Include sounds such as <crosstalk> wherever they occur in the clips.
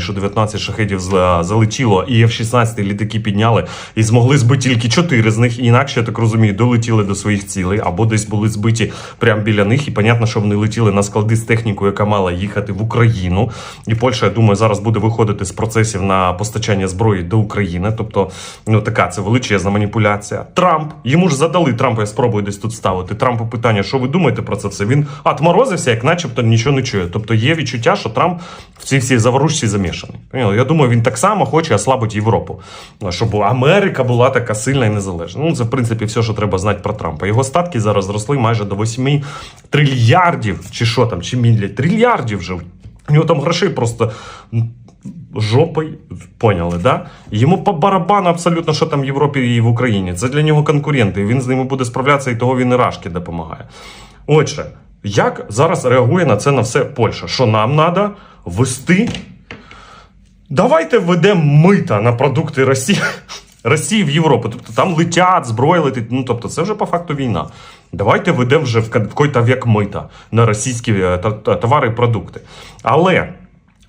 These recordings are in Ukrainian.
що 19 шахедів залетіло, і F-16 літаки підняли і змогли збити тільки 4 з них. Інакше я так розумію, долетіли до своїх цілей або десь були збиті прямо біля них. І понятно, що вони летіли на склади з технікою, яка мала їхати в Україну. І Польща, я думаю, зараз буде виходити з процесів на постачання зброї до України. Тобто, ну така це величезна маніпуляція. Трамп йому ж задали Трампу. Я спробую десь тут ставити. Трампу питання, що ви думаєте про це все? Він отморозився, як начебто нічого не чує. Тобто є відчуття, що Трамп в цій всій заворушці замішаний. Поняли? Я думаю, він так само хоче ослабити Європу, щоб Америка була така сильна і незалежна. Ну це в принципі все, що треба знати про Трампа. Його статки зараз зросли майже до 8 трильярдів, чи що там, чи мілля трильярдів вже. У нього там грошей просто жопой, поняли, да? Йому по барабану абсолютно, що там в Європі і в Україні. Це для нього конкуренти, він з ними буде справлятися, і того він і рашки допомагає. Отже, як зараз реагує на це на все Польща? Що нам треба ввести? Давайте введемо мита на продукти Росії. <laughs> Росії в Європу. Тобто там летять, зброя летить. Ну тобто, це вже по факту війна. Давайте введемо вже в ка- в какой-то век мита на російські е, товари і продукти. Але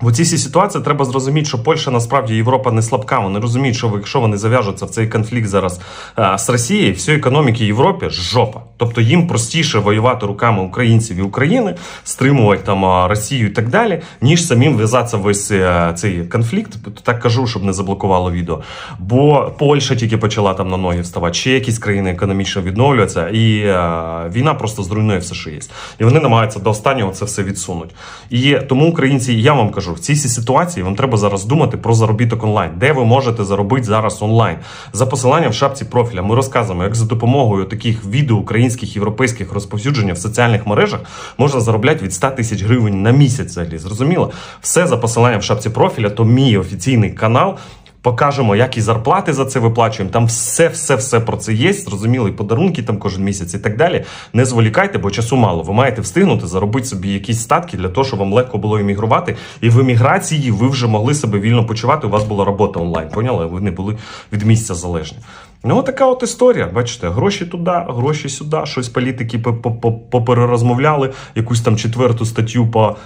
в цій ситуації треба зрозуміти, що Польща насправді Європа не слабка. Вони розуміють, що якщо вони зав'яжуться в цей конфлікт зараз е, з Росією, всієї економіки Європи жопа. Тобто їм простіше воювати руками українців і України, стримувати там Росію і так далі, ніж самим в'язатися весь е, цей конфлікт. Так кажу, щоб не заблокувало відео. Бо Польща тільки почала там на ноги вставати, ще якісь країни економічно відновлюються, і е, війна просто зруйнує все, що є. І вони намагаються до останнього це все відсунути. І тому українці, я вам кажу, в цій ситуації вам треба зараз думати про заробіток онлайн, де ви можете заробити зараз онлайн. За посиланням в шапці профіля ми розказуємо, як за допомогою таких відео українських європейських розповсюдження в соціальних мережах можна заробляти від 100 тисяч гривень на місяць. Взагалі зрозуміло, все за посиланням в шапці профіля, то мій офіційний канал. Покажемо, як і зарплати за це виплачуємо. Там все, все, все про це є. Зрозуміло, і подарунки там кожен місяць і так далі. Не зволікайте, бо часу мало. Ви маєте встигнути заробити собі якісь статки для того, щоб вам легко було емігрувати. І в еміграції ви вже могли себе вільно почувати. У вас була робота онлайн. Поняли? Ви не були від місця залежні. Ну, така от історія. Бачите, гроші туди, гроші сюди. Щось політики по- по- по- поперерозмовляли, якусь там четверту статтю по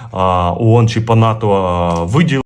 ООН чи по НАТО виділили.